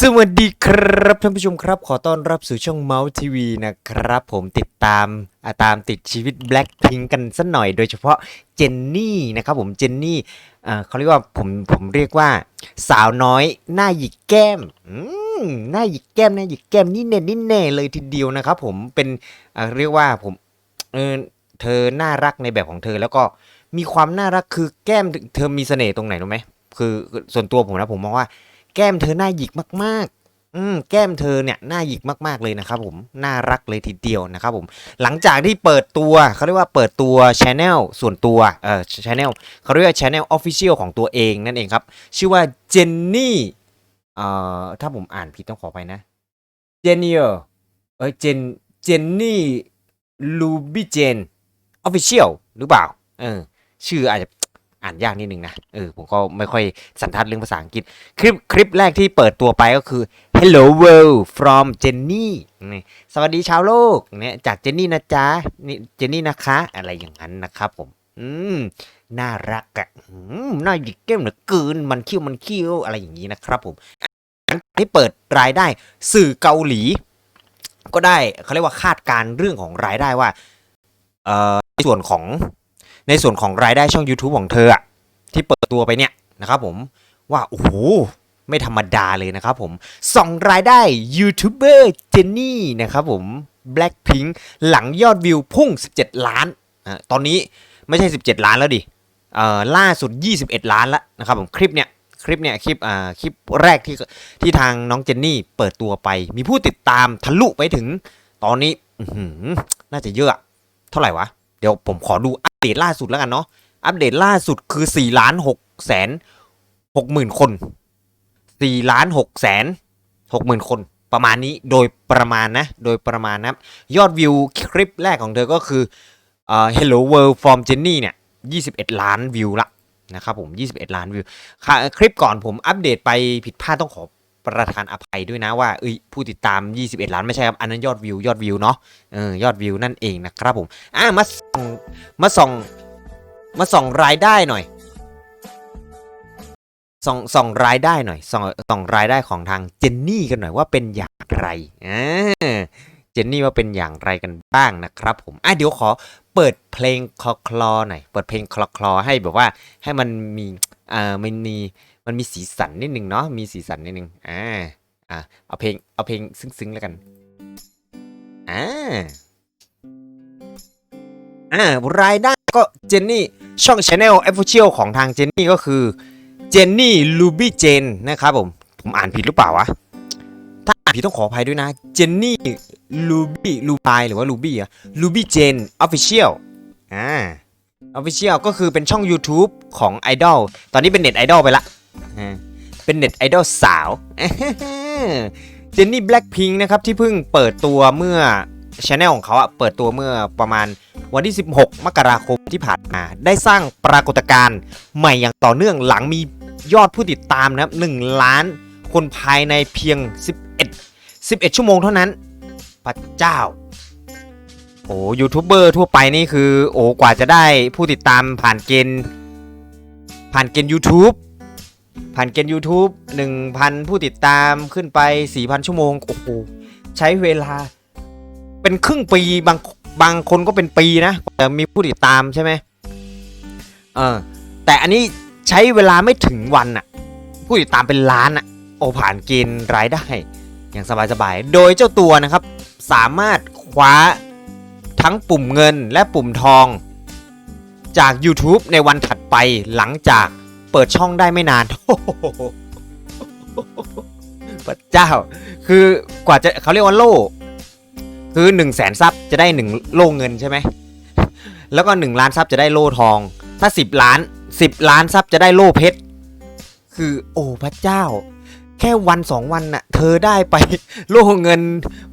สวัสดีครับท่านผู้ชมครับ ขอต้อนรับสู่ช่องเมาส์ทีวีนะครับ ผมติดตามอ่าตามติดชีวิต Blackpink กันสักหน่อยโดยเฉพาะเจนนี่นะครับผมเจนนี่อ่าเขาเรียกว่าผมผมเรียกว่าสาวน้อยหน้าหยิกแก้มอืมหน้าหยิกแก้มหน้าหยิกแก้มนี่เน่นี่แน่เลยทีเดียวนะครับผมเป็นอ่าเรียกว่าผมเออเธอน่ารักในแบบของเธอแล้วก็มีความน่ารักคือแก้มเธอมีเสน่ห์ตรงไหนรู้ไหมคือส่วนตัวผมนะผมมองว่า แก้มเธอหน้าหยิกมากๆอืมแก้มเธอเนี่ยหน้าหยิกมากๆเลยนะครับผมน่ารักเลยทีเดียวนะครับผมหลังจากที่เปิดตัวเขาเรียกว่าเปิดตัวช n e l ส่วนตัวเอ่อช n e l เขาเรียกว่าช n e l official ของตัวเองนั่นเองครับ ชื่อว่าเจนนี่เอ่อถ้าผมอ่านผิดต้องขอไปนะเจนนี่เอ้ยเจนเจนนี่ลูบิเจนออฟฟิเชียลหรือเปล่าเออชื่ออาจจะ อ่านยากนิดนึงนะเออผมก็ไม่ค่อยสันทัดเรื่องภาษาอังกฤษ คลิปคลิปแรกที่เปิดตัวไปก็คือ Hello World from Jenny นี่สวัสดีชาวโลกเนี่ยจากเจนนี่นะจ๊ะนี่เจนนี่นะคะ อะไรอย่างนั้นนะครับผม อืมน่ารักอะ่ะอืมน่าหยิกเก้มเหลือเกินมันคิ้วมันคิ้วอะไรอย่างนี้นะครับผมที่เปิดรายได้สื่อเกาหลี ก็ได้เขาเรียกว่าคาดการณ์เรื่องของรายได้ว่าเอ่อในส่วนของ ในส่วนของรายได้ช่อง YouTube ของเธออะที่เปิดตัวไปเนี่ยนะครับผมว่าโอ้โหไม่ธรรมดาเลยนะครับผมส่องรายได้ยูทูบเบอร์เจนนี่นะครับผม Blackpink หลังยอดวิวพุ่ง 17 ล้านอะตอนนี้ไม่ใช่ 17 ล้านแล้วดิเอ่อล่าสุด 21 ล้านแล้วนะครับผมคลิปเนี่ยคลิปเนี่ยคลิปอ่าคลิปแรกที่ที่ทางน้องเจนนี่เปิดตัวไป มีผู้ติดตามทะลุไปถึงตอนนี้น่าจะเยอะ เท่าไหร่วะ เดี๋ยวผมขอดูอั เดตล่าสุดแล้วกันเนาะอัปเดตล่าสุดคือ4ล้าน6แสน6หมื่นคนสี่ล้านหกแสนหกหมื่นคน ประมาณนี้โดยประมาณนะ โดยประมาณนะยอดวิวคลิปแรกของเธอก็คือเอ่อ Hello World from Jenny เนี่ย 21 ล้านวิวละนะครับผม 21 ล้านวิว คลิปก่อนผมอัปเดตไปผิดพลาดต้องขอ ประทานอภัยด้วยนะว่าเอ้ยผู้ติดตาม 21 ล้านไม่ใช่ครับ อันนั้นยอดวิวยอดวิวเนาะเออยอดวิวนั่นเองนะครับผมอะมาส่องมาส่องมาส่องรายได้หน่อยส่องส่องรายได้หน่อยส่องส่องรายได้ของทางเจนนี่กันหน่อยว่าเป็นอย่างไรอ่าเจนนี่ว่าเป็นอย่างไรกันบ้างนะครับผมอะเดี๋ยวขอเปิดเพลงคลอคลอหน่อยเปิดเพลงคลอคลอให้แบบว่าให้มันมีอ่ามันมี มันมีสีสันนิดนึงเนาะมีสีสันนิดนึงอ่าอ่าเอาเพลงเอาเพลงซึ้งๆแล้วกันอ่าอ่ารายได้ก็เจนนี่ช่อง Channel Official ของทางเจนนี่ก็คือเจนนี่ลูบี้เจนนะครับผม ผมอ่านผิดหรือเปล่าวะ ถ้าอ่านผิดต้องขออภัยด้วยนะเจนนี่ลูบี้ลูบายหรือว่าลูบี้อะลูบี้เจนออฟฟิเชียลอ่าออฟฟิเชียลก็คือเป็นช่อง YouTube ของไอดอลตอนนี้เป็นเน็ตไอดอลไปละ เป็นเน็ตไอดอลสาว เจนนี่แบล็กพิงนะครับที่เพิ่งเปิดตัวเมื่อช anel ของเขาอะเปิดตัวเมื่อประมาณวันที่ 16 มกราคมที่ผ่านมา ได้สร้างปรากฏการณ์ใหม่อย่างต่อเนื่องหลังมียอดผู้ติดตามนะครับ1ล้านคนภายในเพียง 11 11 ชั่วโมงเท่านั้น พระเจ้า โอ้ยูทูบเบอร์ทั่วไปนี่คือ โอ้กว่าจะได้ผู้ติดตามผ่านเกณฑ์ผ่านเกณฑ์ YouTube ผ่านเกณฑ์ YouTube 1,000 ผู้ติดตามขึ้นไป 4,000 ชั่วโมง โอ้โห ใช้เวลาเป็นครึ่งปีบางบางคนก็เป็นปีนะแต่มีผู้ติดตามใช่ไหมเออแต่อันนี้ใช้เวลาไม่ถึงวันอะผู้ติดตามเป็นล้านอะโอผ่านเกณฑ์รายได้ อย่างสบายๆ โดยเจ้าตัวนะครับ สามารถคว้าทั้งปุ่มเงินและปุ่มทอง จาก YouTube ในวันถัดไปหลังจาก เปิดช่องได้ไม่นานพระเจ้า คือกว่าจะเขาเรียกว่าโล่ คือ1นึ่งแสนซับจะได้หนึ่งโล่เงินใช่ไหม แล้วก็ 1 ล้านซับจะได้โล่ทอง ถ้า 10 ล้าน 10 ล้านซับจะได้โล่เพชร คือโอ้พระเจ้า แค่วันสองวันน่ะ เธอได้ไปโล่เงิน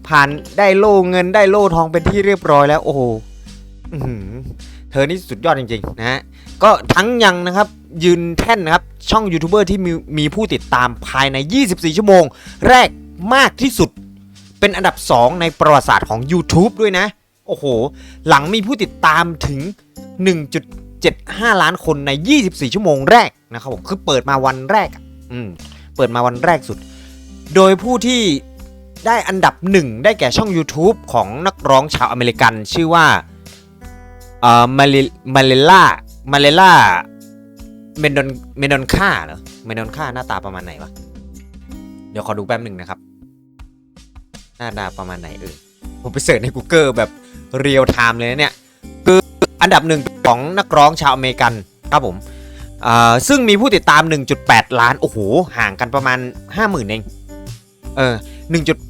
ผ่านได้โล่เงินได้โล่ทองเป็นที่เรียบร้อยแล้ว โอ้โหเธอนี่สุดยอดจริงๆนะฮะ ก็ทั้งยังนะครับ ยืนแท่นนะครับ ช่องยูทูบเบอร์ที่มีมีผู้ติดตามภายใน 24 ชั่วโมง แรกมากที่สุด เป็นอันดับ 2 ในประวัติศาสตร์ของ YouTube ด้วยนะ โอ้โห หลังมีผู้ติดตามถึง 1.75 ล้านคนใน 24 ชั่วโมงแรกนะครับผมคือเปิดมาวันแรกอืมเปิดมาวันแรกสุด โดยผู้ที่ได้อันดับหนึ่งได้แก่ช่อง YouTube ของนักร้องชาวอเมริกันชื่อว่าเอ่อมาเลมาเลล่ามาเลล่า เมนดอนเมนดอนค่าเหรอเมนดอนค่าหน้าตาประมาณไหนวะ เดี๋ยวขอดูแป๊บหนึ่งนะครับ หน้าตาประมาณไหนเออผมไปเสิร์ชใน Google แบบเรียลไทม์เลยนะเนี่ย คืออันดับหนึ่งของนักร้องชาวอเมริกันครับผมอ่าซึ่งมีผู้ติดตาม 1.8 ล้าน โอ้โห ห่างกันประมาณ 50,000 เอง เออ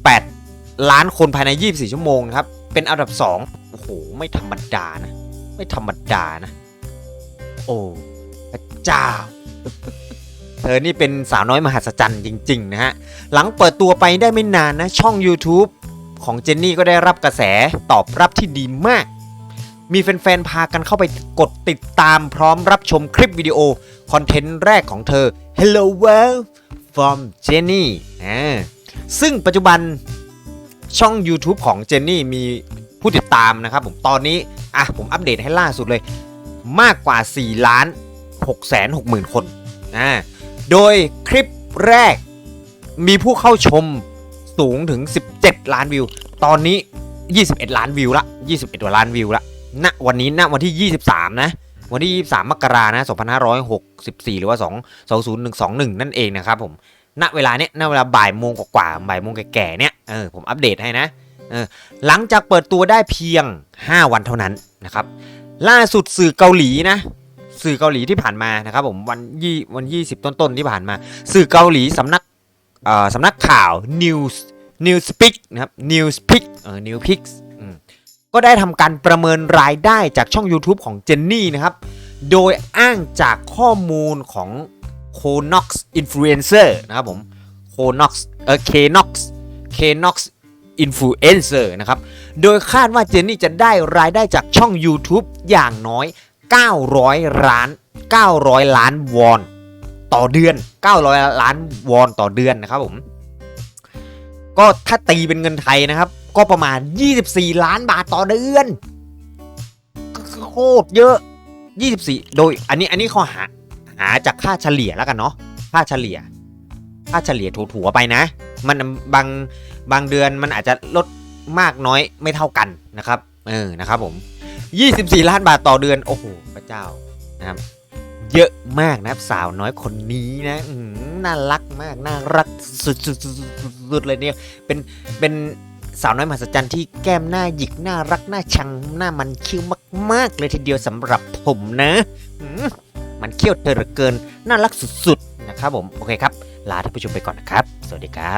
1.8 ล้านคนภายใน 24 ชั่วโมงนะครับ เป็นอันดับ 2 โอ้โห ไม่ธรรมดานะ ไม่ธรรมดานะ โอ้ เจ้า เธอนี่เป็นสาวน้อยมหัศจรรย์จริง ๆ นะฮะ หลังเปิดตัวไปได้ไม่นานนะ ช่อง YouTube ของเจนนี่ก็ได้รับกระแสตอบรับที่ดีมาก มีแฟนๆ พากันเข้าไปกดติดตามพร้อมรับชมคลิปวิดีโอ คอนเทนต์แรกของเธอ Hello World from Jenny อ่าซึ่งปัจจุบันช่อง YouTube ของเจนนี่มีผู้ติดตามนะครับผมตอนนี้ อะ ผมอัปเดตให้ล่าสุดเลย มากกว่า 4 ล้าน 6แสน6หมื่นคนอ่าโดยคลิปแรกมีผู้เข้าชมสูงถึง 17 ล้านวิว ตอนนี้ 21 ล้านวิวละ 21กว่าล้านวิวละณวันนี้ณวันที่ 23 นะ วันที่ 23 มกรานะ 2564 หรือว่า 2 20121 นั่นเองนะครับผม ณ เวลาเนี้ย ณ เวลาบ่ายโมงกว่าๆบ่ายโมงแก่ๆ เนี่ยเออ ผมอัปเดตให้นะ เออ หลังจากเปิดตัวได้เพียง 5 วันเท่านั้นนะครับ ล่าสุดสื่อเกาหลีนะ สื่อเกาหลีที่ผ่านมานะครับผมวันยี่วันยี่สิบต้นๆที่ผ่านมา สื่อเกาหลีสำนักสำนักข่าว News Newspeak นะครับ Newspeak เออ Newspeak ก็ได้ทำการประเมินรายได้จากช่อง YouTube ของเจนนี่นะครับ โดยอ้างจากข้อมูลของ Konox Influencer นะครับผม Konox เออ Knox Knox Influencer นะครับ โดยคาดว่าเจนนี่จะได้รายได้จากช่อง YouTube อย่างน้อย 900 ล้าน 900 ล้านวอน ต่อเดือน 900 ล้านวอนต่อเดือนนะครับผม ก็ถ้าตีเป็นเงินไทยนะครับ ก็ประมาณ 24 ล้านบาทต่อเดือนโคตรเยอะ 24 โดย อันนี้อันนี้เขาหาหาจากค่าเฉลี่ยแล้วกันเนาะค่าเฉลี่ย ค่าเฉลี่ยถั่วๆไปนะ มันบางบางเดือนมันอาจจะลดมากน้อยไม่เท่ากันนะครับ เออนะครับผม 24 ล้านบาทต่อเดือน โอ้โห พระเจ้านะครับ เยอะมากนะครับสาวน้อยคนนี้นะน่ารักมาก น่ารักสุดๆๆๆๆเลยเนี่ย เป็น เป็นสาวน้อยมหัศจรรย์ที่แก้มหน้าหยิกน่ารักน่าชังหน้ามันคิ้วมาก ๆ เลยทีเดียวสำหรับผมนะมันเขี้ยวเธอเหลือเกิน น่ารักสุด ๆ นะครับผม โอเคครับ ลาท่านผู้ชมไปก่อนนะครับ สวัสดีครับ